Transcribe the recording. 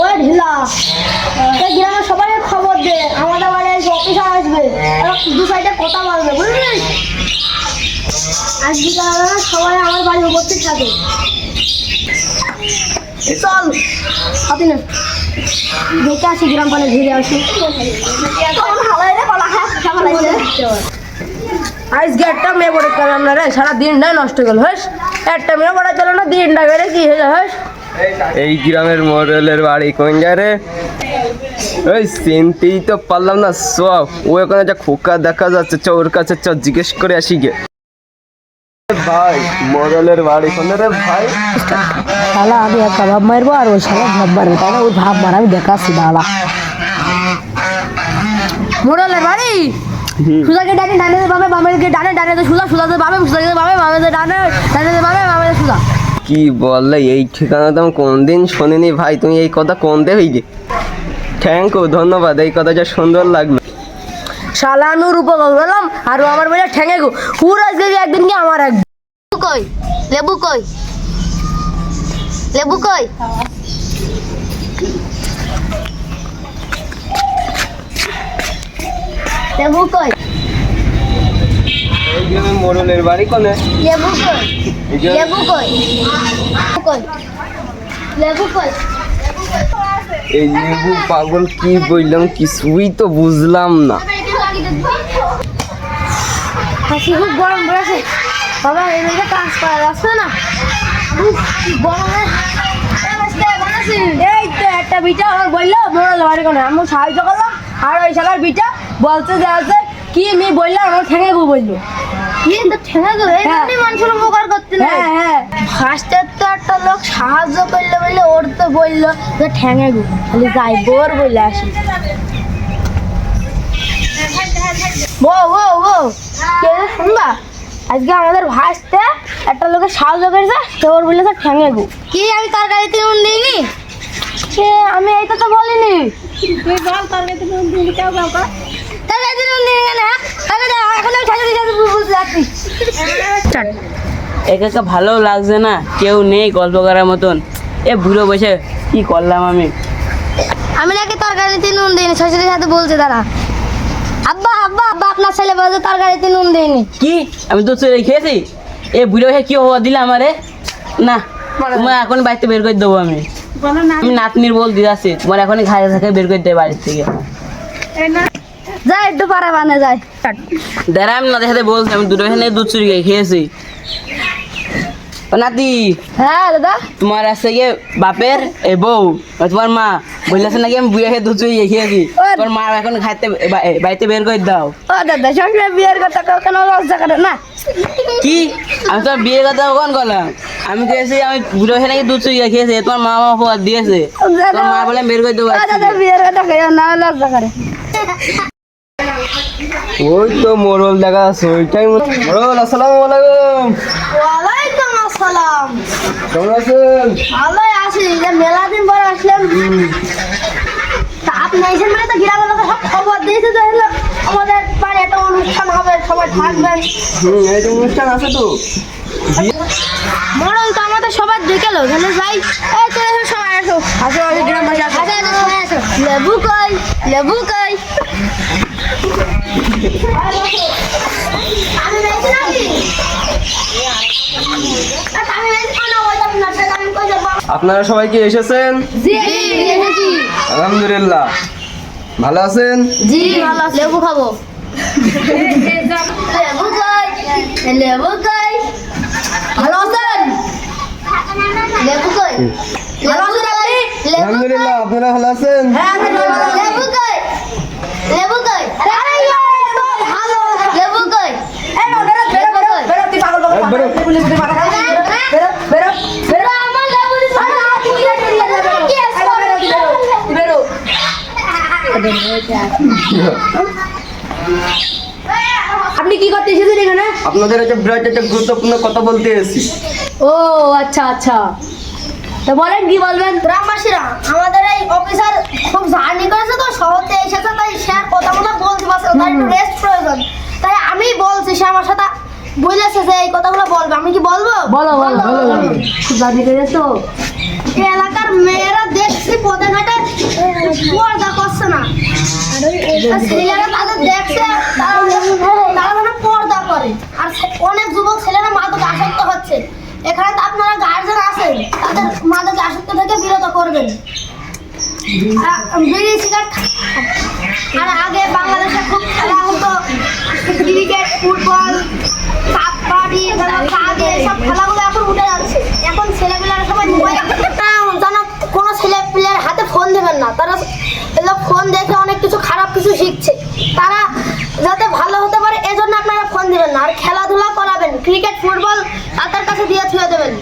ও ঢিলা গ্রামের সবাই খবর দে, আমাদের বাড়ি আজ অফিসার আসবে দু সাইডে কথা বলবে, বুঝলি? আজকে সবাই আমার বাড়ি উপস্থিত থাকে। চল হাতি না। দেখে আসি গ্রাম পালে ঘুরে আসি। ভালো রে কলা খা কেমন লাগছে আজকে একটা মেয়ে পড়ে গেলাম না রে সারা দিনটাই নষ্ট গেল হস একটা মেয়ে পড়ে চলো না দিনটা গেলে কি হয়ে যায় হস এই গ্রামের মোড়লের বাড়ি কোন জায়গায় ওই চিনতেই তো পারলাম না সব ও ওখানে যা খোকা দেখা যাচ্ছে চ ওর কাছে চ জিজ্ঞেস করে আসি গে। ভাই মোড়লের বাড়ি কোন রে ভাই। শালা আমি একটা ভাব মারবো আর ওই শালা ভাব মারবে। তাই না ওই ভাব মার আমি দেখাচ্ছি দাঁড়া। মোড়লের বাড়ি? সুজাকে ডানে ডানে বামে বামেকে ডানে ডানে তো সুজা সুজাতে বামে সুজাকে বামে বামে ডানে ডানে বামে বামে সুজা কি বললে এই ঠিকানা তো আমি কোনদিন শুনিনি ভাই তুমি এই কথা কোন দেবে থ্যাংক ইউ ধন্যবাদ এই কথাটা সুন্দর লাগল। শালা আমি ওর উপকার হলাম আর ও আমার বলে ঠেঙে গো। পুরো আজকে একদিন কি আমার একদিন কই? লেবু কই? লেবু কই? লেবু কই? মোড়লের বাড়ি কোনে? লেবু কই? লেবু কই? কই? লেবু কই? এই লেবু পাগল কি বললাম কিছুই তো বুঝলাম না। হাসি খুব গরম পড়েছে। বাবা এই মেয়েটা কাজ করা যাচ্ছে না। গরমে এই তো একটা বিটা আমার বলল মোড়ল বাড়ি কোনো আমি সাহায্য করলাম আর ওই শালার বিটা বলতে যে আছে কি আমি বললাম আমার ঠেঙে গো বলল। হ্যাঁ। হ্যাঁ হ্যাঁ। একটা লোক সাহায্য করলে বললে ওর তো বলল যে ঠ্যাঙে গু। খালি যাই বোর বলে আসি। ও ও ও কে শুনবা? আজকে আমাদের ভাসতে একটা লোকের সাহায্য করেছে সে ওর বলেছে ঠ্যাঙে গু। কি আমি তরকারিতে নুন দিইনি? সে আমি এইটা তো বলিনি। তুই বল তরকারিতে নুন দিইনি কেউ কাউ তরকারিতে নুন দিইনি কেন হ্যাঁ? তাহলে এখন আমি বুঝতে যাচ্ছি একা একা ভালো লাগছে না কেউ নেই গল্প করার মতন। এ বুড়ো বসে কি করলাম আমি? আমি নাকি তরকারিতে নুন দিইনি শ্বশুরের সাথে বলছে তারা। আব্বা আপনার ছেলে বলছে তরকারিতে নুন দিইনি কি? আমি তো খেয়েছি। এ বুড়ো কি হওয়া দিলে আমারে? না তোমার এখন বাড়িতে বের করে দেবো আমি। আমি নাতনির বল দিয়ে তোমার এখনই ঘাড়ে থাকে বের করে দেবে বাড়ির থেকে। যাই একটু পারা বানে দাঁড়া আমি নাদের সাথে বলছি আমি দুটো এখানে দুধ চুরি খেয়ে খেয়েছি। নাতি হ্যাঁ দাদা। তোমার আছে গিয়ে বাপের এ বউ তোমার মা। বললেছে নাকি আমি বুড়ে খেয়ে দুধ চুরি খেয়েছি তোমার মা এখন খাইতে বা- বাড়িতে বের করে দাও। ও দাদা সঙ্গে বিয়ের কথা কেউ কেন লজ্জা করে না। কি? আমি তোমার বিয়ের কথা কখন করলাম আমি খেয়েছি আমি বুড়ো হয়ে নাকি দুধ চুরি খেয়েছি তোমার মা মা ফোয়া দিয়েছে তোমার মা বলে বের করে দেবো দাদা বিয়ের কথা কেউ না লজ্জা করে ওই তো মোড়ল দেখা যাচ্ছে ওইটাই মোড়ল আসসালামু আলাইকুম। ওয়ালাইকুম আসসালাম। কেমন আছেন? ভালোই যে মেলা দিন পর আসলাম। তা আপনি এসেছেন মানে তো গ্রামের লোক সব খবর দিয়েছে হলো আমাদের বাড়ি একটা অনুষ্ঠান হবে সবাই থাকবেন। হুম এই তো অনুষ্ঠান আছে তো। মরণ তো আমাদের সবার দেখে লো তাহলে যাই। এই চলে এসো সবাই আসো। আসো আমি গ্রাম বাড়ি আসো। আসো আসো সবাই আসো। লেবু কই লেবু কই? আমি বেশি নাকি? আমি বেশি কোনো বলতাম না? সেটা আমি কই যাব? আপনারা সবাই কি এসেছেন? আলহামদুলিল্লাহ। ভালো আছেন? জি ভালো লেবু খাব। লেবু কই? লেবু কই ভালো আছেন? লেবু কই? ভালো আছেন আলহামদুলিল্লাহ আপনারা ভালো আছেন? লেবু কই লেবু কই আরে ভালো লেবু কই লেবু কই বেরো তুই পাগল পাগল এই বেরো। পুলিশ দিয়ে মাথা খারাপ করে দিবে। বেরো বেরো বেরো আমার লেবু দিছ না তুমি কি বেরো আপনি কি করতে এসেছেন এখানে? আপনাদের একটা বিরাট একটা গুরুত্বপূর্ণ কথা বলতে এসেছি। ও আচ্ছা আচ্ছা। তো বলেন কি বলবেন? গ্রামবাসীরা আমাদের এই অফিসার খুব জার্নি করেছে তো শহরতে এসেছে তাই সে আর কথা মতো বলতে পারছে তার একটু রেস্ট প্রয়োজন। তাই আমি বলছি সে আমার সাথে বুঝেছে যে এই কথাগুলো বলবে। আমি কি বলব? বলো বলো বলো। খুব জানি করে তো এলাকার মেয়েরা দেখছি পদে ঘাটে পর্দা করছে না আর ছেলেরা তাদের দেখছে, তারা মানে পর্দা করে। আর অনেক যুবক ছেলেরা মাদকে আসক্ত হচ্ছে। এখানে তো আপনারা গার্জেন আছেন, তাদের মাদকে আসক্ত থেকে বিরত করবেন। বিড়ি আর আগে বাংলাদেশে খুব খেলা হতো ক্রিকেট ফুটবল কাবাডি কাগে সব খেলাগুলো এখন উঠে যাচ্ছে এখন ছেলেপিলেরা সবাই মোবাইল যেন কোনো ছেলে পিলের হাতে ফোন দেবেন না তারা এগুলো ফোন দেখে অনেক কিছু খারাপ কিছু শিখছে তারা যাতে ভালো হতে পারে, এজন্য আপনারা ফোন দেবেন না। আর খেলাধুলা করাবেন ক্রিকেট ফুটবল তাদের কাছে দিয়ে ছুঁয়ে দেবেন।